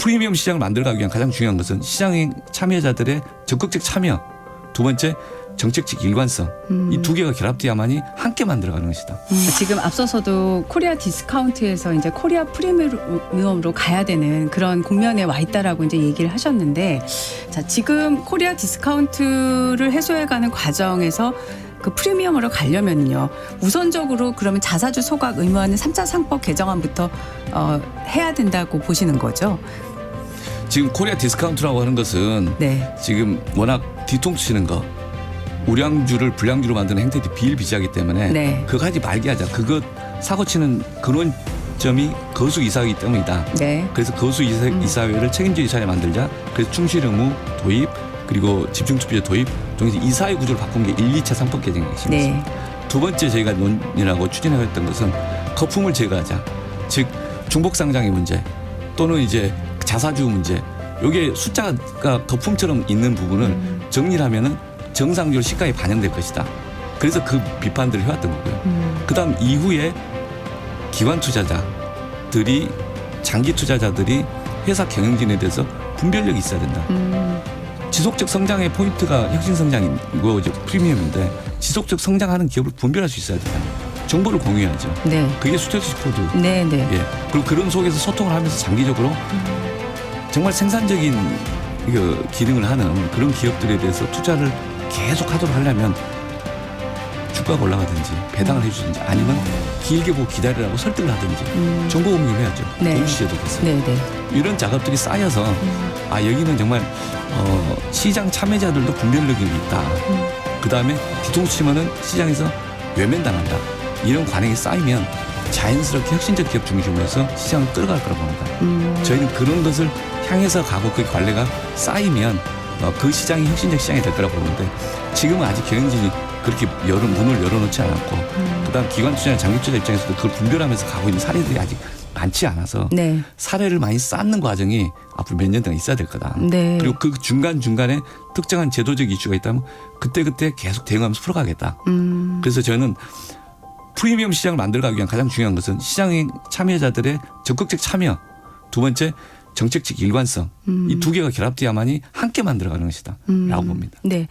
프리미엄 시장을 만들어가기 위한 가장 중요한 것은 시장 참여자들의 적극적 참여, 두 번째 정책적 일관성 이두 개가 결합돼야만이 함께 만들어가는 것이다. 지금 앞서서도 코리아 디스카운트에서 이제 코리아 프리미엄으로 가야 되는 그런 국면에 와 있다라고 이제 얘기를 하셨는데 자, 지금 코리아 디스카운트를 해소해가는 과정에서 그 프리미엄으로 가려면요. 우선적으로 그러면 자사주 소각 의무화는 3차 상법 개정안부터 어, 해야 된다고 보시는 거죠. 지금 코리아 디스카운트라고 하는 것은 네. 지금 워낙 뒤통수 치는 거 우량주를 불량주로 만드는 행태들이 비일비재하기 때문에 네. 그거 하지 말게 하자. 그것 사고 치는 근원점이 거수 이사이기 때문이다. 네. 그래서 거수 이사, 음. 이사회를 책임져 이사회 만들자. 그래서 충실 의무 도입 그리고 집중투표제 도입 동에서 이사회 구조를 바꾼 게 1, 2차 상법 개정의 핵심이었습니다. 네. 두 번째 저희가 논의하고 추진해왔던 것은 거품을 제거하자. 즉 중복 상장의 문제 또는 이제 자사주 문제. 요게 숫자가 거품처럼 있는 부분을 음. 정리를 하면은 정상적으로 시가에 반영될 것이다. 그래서 그 비판들을 해왔던 거고요. 음. 그다음 이후에 기관 투자자들이 장기 투자자들이 회사 경영진에 대해서 분별력이 있어야 된다. 음. 지속적 성장의 포인트가 혁신 성장이고 이제 프리미엄인데 지속적 성장하는 기업을 분별할 수 있어야 된다. 정보를 공유해야죠. 네. 그게 스테이시 코드. 네, 네. 예. 그리고 그런 속에서 소통을 하면서 장기적으로 정말 생산적인 그 기능을 하는 그런 기업들에 대해서 투자를 계속 하도록 하려면 주가가 올라가든지 배당을 해주든지 아니면 길게 보고 기다리라고 설득을 하든지 음. 정보 공유를 해야죠. 네. 동시에도 됐어요. 네, 네. 이런 작업들이 쌓여서 음. 아 여기는 정말 어, 시장 참여자들도 분별력이 있다. 음. 그 다음에 뒤통수 치면은 시장에서 외면당한다. 이런 관행이 쌓이면 자연스럽게 혁신적 기업 중심으로 해서 시장을 끌어갈 거라고 봅니다. 음. 저희는 그런 것을 향해서 가고 그 관례가 쌓이면 어, 그 시장이 혁신적 시장이 될 거라고 보는데 지금은 아직 경영진이 그렇게 열어, 문을 열어놓지 않았고 음. 그다음 기관 투자나 장기 투자 입장에서도 그걸 분별하면서 가고 있는 사례들이 아직 많지 않아서 네. 사례를 많이 쌓는 과정이 앞으로 몇 년 동안 있어야 될 거다. 네. 그리고 그 중간 중간에 특정한 제도적 이슈가 있다면 그때 그때 계속 대응하면서 풀어가겠다. 음. 그래서 저는 프리미엄 시장을 만들어가기 위한 가장 중요한 것은 시장 참여자들의 적극적 참여, 두 번째 정책적 일관성 음. 이두 개가 결합돼야만이 함께 만들어가는 것이다. 라고 봅니다. 네.